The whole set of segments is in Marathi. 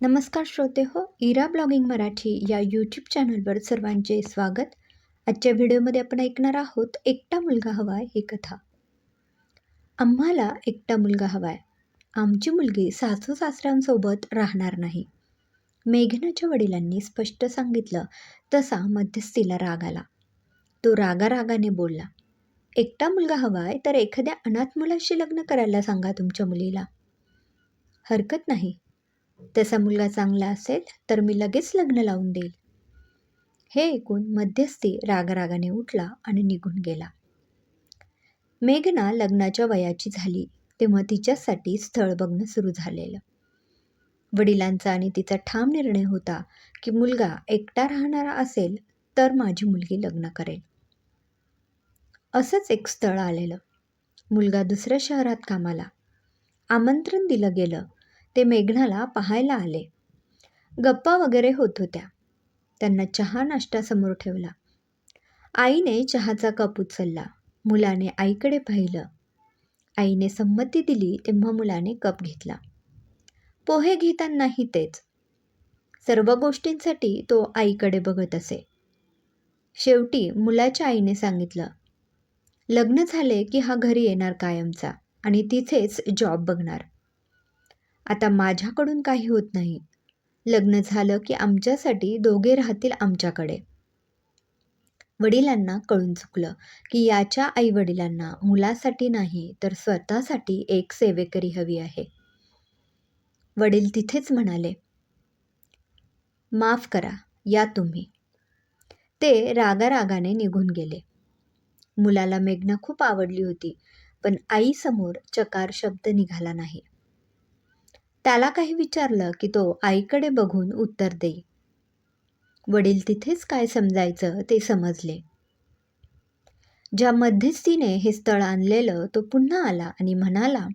नमस्कार श्रोते हो इरा ब्लॉगिंग मराठी या यूट्यूब चॅनलवर सर्वांचे स्वागत. आजच्या व्हिडिओमध्ये आपण ऐकणार आहोत एकटा मुलगा हवाय ही कथा. आम्हाला एकटा मुलगा हवाय. आमची मुलगी सासू सासऱ्यांसोबत राहणार नाही. मेघनाच्या वडिलांनी स्पष्ट सांगितलं तसा मध्यस्थीला राग आला. तो रागा रागाने बोलला एकटा मुलगा हवाय तर एखाद्या अनाथ मुलाशी लग्न करायला सांगा तुमच्या मुलीला. हरकत नाही. तसा मुलगा चांगला असेल तर मी लगेच लग्न लावून देईल. हे ऐकून मध्यस्थी रागरागाने उठला आणि निघून गेला. मेघना लग्नाच्या वयाची झाली तेव्हा तिच्यासाठी स्थळ बघणं सुरू झालेलं. वडिलांचा आणि तिचा ठाम निर्णय होता की मुलगा एकटा राहणारा असेल तर माझी मुलगी लग्न करेल असंच एक स्थळ आलेलं. मुलगा दुसऱ्या शहरात कामाला. आमंत्रण दिलं गेलं ते मेघनाला पाहायला आले. गप्पा वगैरे होत होत्या. त्यांना चहा नाश्ता समोर ठेवला. आईने चहाचा कप उचलला. मुलाने आईकडे पाहिलं. आईने संमती दिली तेव्हा मुलाने कप घेतला. पोहे घेतानाही तेच. सर्व गोष्टींसाठी तो आईकडे बघत असे. शेवटी मुलाच्या आईने सांगितलं लग्न झाले की हा घरी येणार कायमचा आणि तिथेच जॉब बघणार. आता माझ्याकडून काही होत नाही. लग्न झालं की आमच्यासाठी दोघे राहतील आमच्याकडे. वडिलांना कळून चुकलं की याच्या आई वडिलांना मुलासाठी नाही तर स्वतःसाठी एक सेवेकरी हवी आहे. वडील तिथेच म्हणाले माफ करा या तुम्ही. ते रागारागाने निघून गेले. मुलाला मेघना खूप आवडली होती पण आईसमोर चकार शब्द निघाला नाही. त्याला काही विचारलं की तो आईकडे बघून उत्तर देई वडील तिथेच काय समजायचं ते समजले. ज्या मध्यस्थीने हे स्थळ आणलेलं तो पुन्हा आला आणि म्हणाला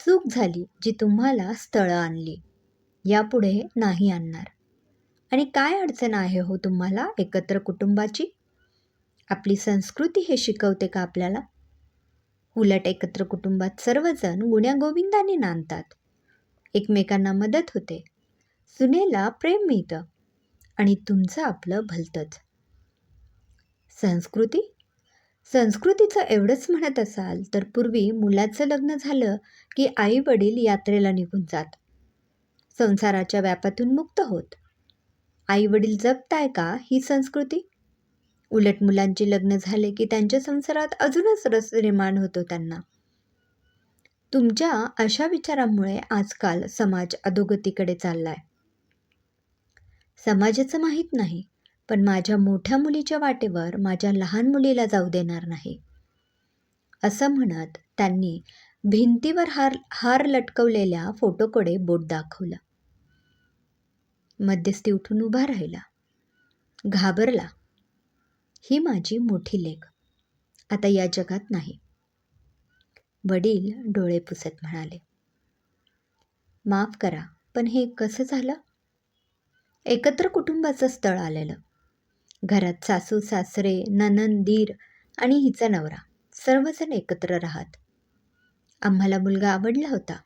चूक झाली जी तुम्हाला स्थळं आणली. यापुढे नाही आणणार. आणि काय अडचण आहे हो तुम्हाला एकत्र कुटुंबाची? आपली संस्कृती हे शिकवते का आपल्याला? उलट एकत्र कुटुंबात सर्वजण गुण्यागोविंदाने नांदतात. एकमेकांना मदत होते. सुनेला प्रेम मिळतं आणि तुमचं आपलं भलतंच. संस्कृती? संस्कृतीचं एवढंच म्हणत असाल तर पूर्वी मुलाचं लग्न झालं की आई वडील यात्रेला निघून जात. संसाराच्या व्यापातून मुक्त होत. आई वडील जपताय का ही संस्कृती? उलट मुलांचे लग्न झाले की त्यांच्या संसारात अजूनच रस निर्माण होतो त्यांना. तुमच्या अशा विचारांमुळे आजकाल समाज अधोगतीकडे चाललाय. समाजाचं माहीत नाही पण माझ्या मोठ्या मुलीच्या वाटेवर माझ्या लहान मुलीला जाऊ देणार नाही. असं म्हणत त्यांनी भिंतीवर हार हार लटकवलेल्या फोटोकडे बोट दाखवलं. मध्यस्थी उठून उभा राहिला. घाबरला. ही माझी मोठी लेख. आता या जगात नाही. वडील डोळे पुसत म्हणाले. माफ करा पण हे कसं झालं? एकत्र कुटुंबाचं स्थळ आलेलं. घरात सासू सासरे ननन दीर आणि हिचा नवरा सर्वजण एकत्र राहत. आम्हाला मुलगा आवडला होता.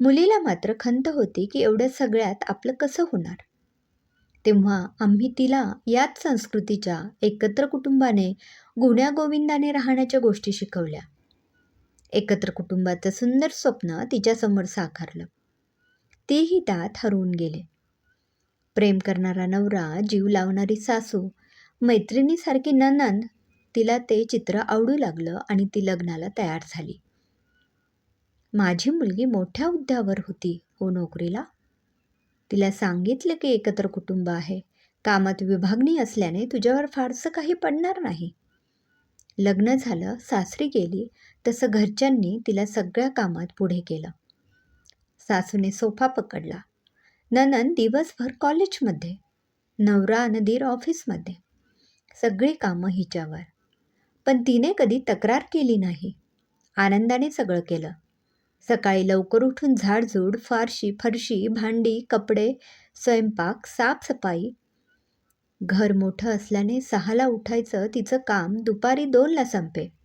मुलीला मात्र खंत होती की एवढ्या सगळ्यात आपलं कसं होणार? तेव्हा आम्ही तिला याच संस्कृतीच्या एकत्र कुटुंबाने गुण्यागोविंदाने राहण्याच्या गोष्टी शिकवल्या. एकत्र कुटुंबाचं सुंदर स्वप्न तिच्यासमोर साकारलं. तेही त्यात हरवून गेले. प्रेम करणारा नवरा जीव लावणारी सासू मैत्रिणीसारखी ननंद तिला ते चित्र आवडू लागलं आणि ती लग्नाला तयार झाली. माझी मुलगी मोठ्या हुद्द्यावर होती हो नोकरीला? तिला सांगितलं की एकत्र कुटुंब आहे. कामात विभागणी असल्याने तुझ्यावर फारसं काही पडणार नाही. लग्न झालं सासरी गेली तसं घरच्यांनी तिला सगळ्या कामात पुढे केलं. सासूने सोफा पकडला. ननन दिवसभर कॉलेजमध्ये नवरा नदीर ऑफिसमध्ये. सगळी कामं हिच्यावर. पण तिने कधी तक्रार केली नाही. आनंदाने सगळं केलं. सकाळी लवकर उठून झाडझूड फारशी फरशी भांडी कपडे स्वयंपाक साफसफाई. घर मोठं असल्याने सहाला उठायचं तिचं काम दुपारी दोनला संपे.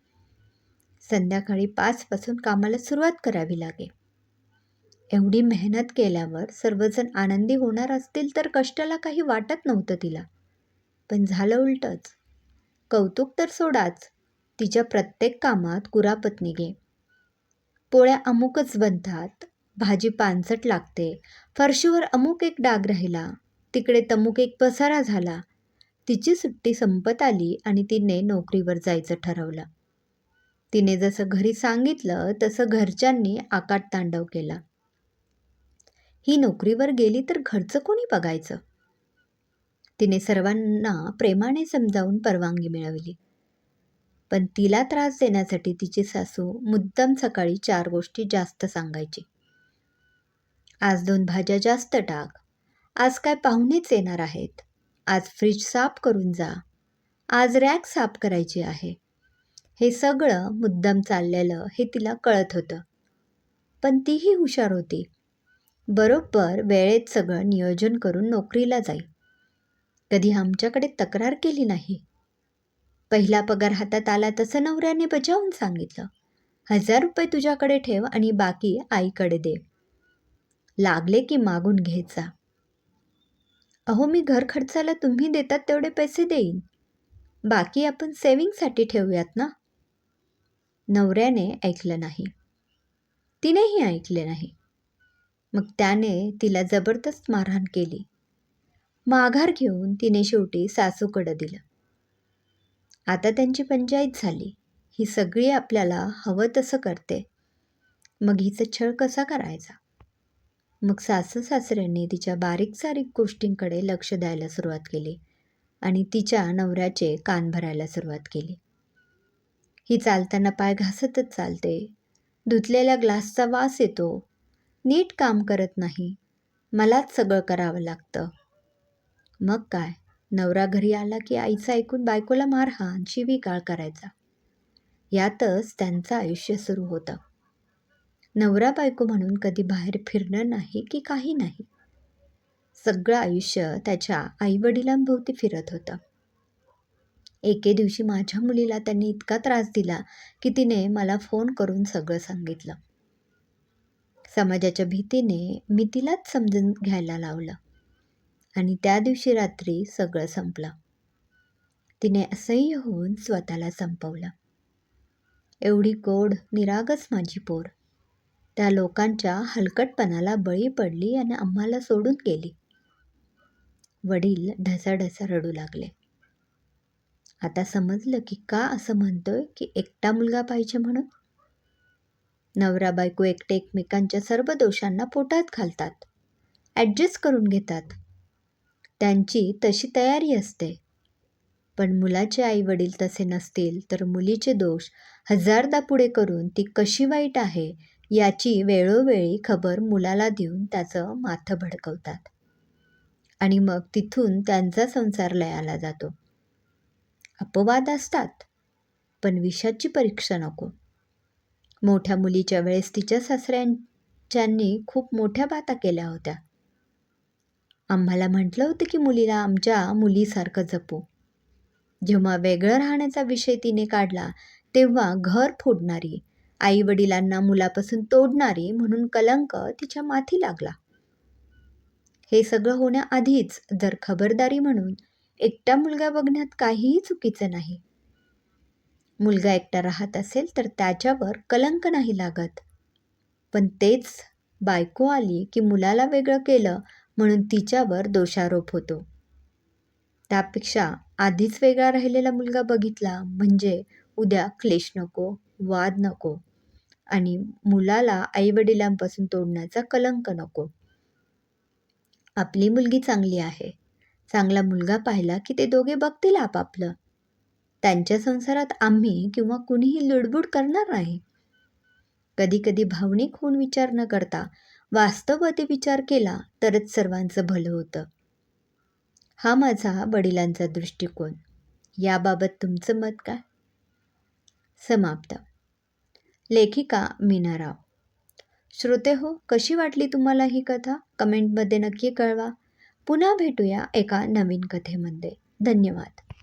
संध्याकाळी पाचपासून कामाला सुरुवात करावी लागे. एवढी मेहनत केल्यावर सर्वजण आनंदी होणार असतील तर कष्टाला काही वाटत नव्हतं तिला. पण झालं उलटंच. कौतुक तर सोडाच. तिच्या प्रत्येक कामात कुरापत निघे पोळ्या अमुकच बनतात. भाजी पानसट लागते. फरशीवर अमुक एक डाग राहिला. तिकडे तमुक एक पसारा झाला. तिची सुट्टी संपत आली आणि तिने नोकरीवर जायचं ठरवलं. तिने जसं घरी सांगितलं तसं घरच्यांनी आकाट तांडव केला. ही नोकरीवर गेली तर घरचं कोणी बघायचं? तिने सर्वांना प्रेमाने समजावून परवानगी मिळवली. पण तिला त्रास देण्यासाठी तिची सासू मुद्दाम सकाळी चार गोष्टी जास्त सांगायची. आज दोन भाज्या जास्त टाक. आज काय पाहुणेच येणार आहेत. आज फ्रीज साफ करून जा. आज रॅक साफ करायची आहे. हे सगळं मुद्दाम चाललेलं हे तिला कळत होतं. पण तीही हुशार होती. बरोबर वेळेत सगळं नियोजन करून नोकरीला जाई. कधी आमच्याकडे तक्रार केली नाही. पहिला पगार हातात आला तसं नवऱ्याने बजावून सांगितलं. हजार रुपये तुझ्याकडे ठेव आणि बाकी आईकडे दे. लागले की मागून घ्यायचा. अहो मी घर खर्चाला तुम्ही देतात तेवढे पैसे देईन. बाकी आपण सेविंगसाठी ठेवूयात ना? नवऱ्याने ऐकलं नाही. तिनेही ऐकले नाही. मग त्याने तिला जबरदस्त मारहाण केली. माघार घेऊन तिने शेवटी सासूकडं दिलं. आता त्यांची पंचायत झाली. ही सगळी आपल्याला हवं तसं करते. मग हिचं छळ कसा करायचा? मग सासू सासऱ्यांनी तिच्या बारीक सारीक गोष्टींकडे लक्ष द्यायला सुरुवात केली आणि तिच्या नवऱ्याचे कान भरायला सुरुवात केली. ही चालताना पाय घासतच चालते. धुतलेल्या ग्लासचा वास येतो. नीट काम करत नाही. मलाच सगळं करावं लागतं. मग काय? नवरा घरी आला की आईचं ऐकून बायकोला मारहाण शिवीगाळ करायचा. यातच त्यांचं आयुष्य सुरू होतं. नवरा बायको म्हणून कधी बाहेर फिरणं नाही की काही नाही. सगळं आयुष्य त्याच्या आईवडिलांभोवती फिरत होतं. एके दिवशी माझ्या मुलीला त्यांनी इतका त्रास दिला की तिने मला फोन करून सगळं सांगितलं. समाजाच्या भीतीने मी तिलाच समजून घ्यायला लावलं. आणि त्या दिवशी रात्री सगळं संपलं. तिने असह्य होऊन स्वतःला संपवलं. एवढी गोड निरागस माझी पोर. त्या लोकांच्या हलकटपणाला बळी पडली आणि आम्हाला सोडून गेली. वडील ढसाढसा रडू लागले. आता समजलं की का असं म्हणतोय की एकटा मुलगा पाहिजे म्हणून? नवरा बायको एकटे एकमेकांच्या सर्व दोषांना पोटात घालतात ॲडजस्ट करून घेतात. त्यांची तशी तयारी असते. पण मुलाचे आई वडील तसे नसतील तर मुलीचे दोष हजारदा पुढे करून ती कशी वाईट आहे याची वेळोवेळी खबर मुलाला देऊन त्याचं माथं भडकवतात. आणि मग तिथून त्यांचा संसार लयाला जातो. अपवाद असतात. पण विषाची परीक्षा नको. मोठ्या मुलीच्या वेळेस तिच्या सासऱ्यांच्यांनी खूप मोठ्या बाता केल्या होत्या. आम्हाला म्हटलं होतं की मुलीला आमच्या मुलीसारखं जपू. जेव्हा वेगळं राहण्याचा विषय तिने काढला तेव्हा घर फोडणारी आई वडिलांना मुलापासून तोडणारी म्हणून कलंक तिच्या माथी लागला. हे सगळं होण्याआधीच जर खबरदारी म्हणून एकटा मुलगा बघण्यात काहीही चुकीचं नाही. मुलगा एकटा राहत असेल तर त्याच्यावर कलंक नाही लागत. पण तेच बायको आली की मुलाला वेगळं केलं म्हणून तिच्यावर दोषारोप होतो. त्यापेक्षा आधीच वेगळा राहिलेला मुलगा बघितला म्हणजे उद्या क्लेश नको वाद नको आणि मुलाला आईवडिलांपासून तोडण्याचा कलंक नको. आपली मुलगी चांगली आहे. चांगला मुलगा पाहिला की ते दोघे बघतील आपापलं. त्यांच्या संसारात आम्ही किंवा कुणीही लुडबुड करणार नाही. कधी कधी भावनिक होऊन विचार न करता वास्तववादी विचार केला तरच सर्वांचं भलं होतं. हा माझा वडिलांचा दृष्टिकोन. याबाबत तुमचं मत काय? समाप्त. लेखिका मीना राव श्रोते हो कशी वाटली तुम्हाला ही कथा? कमेंटमध्ये नक्की कळवा. पुन्हा भेटूया एका नवीन कथेमध्ये. धन्यवाद.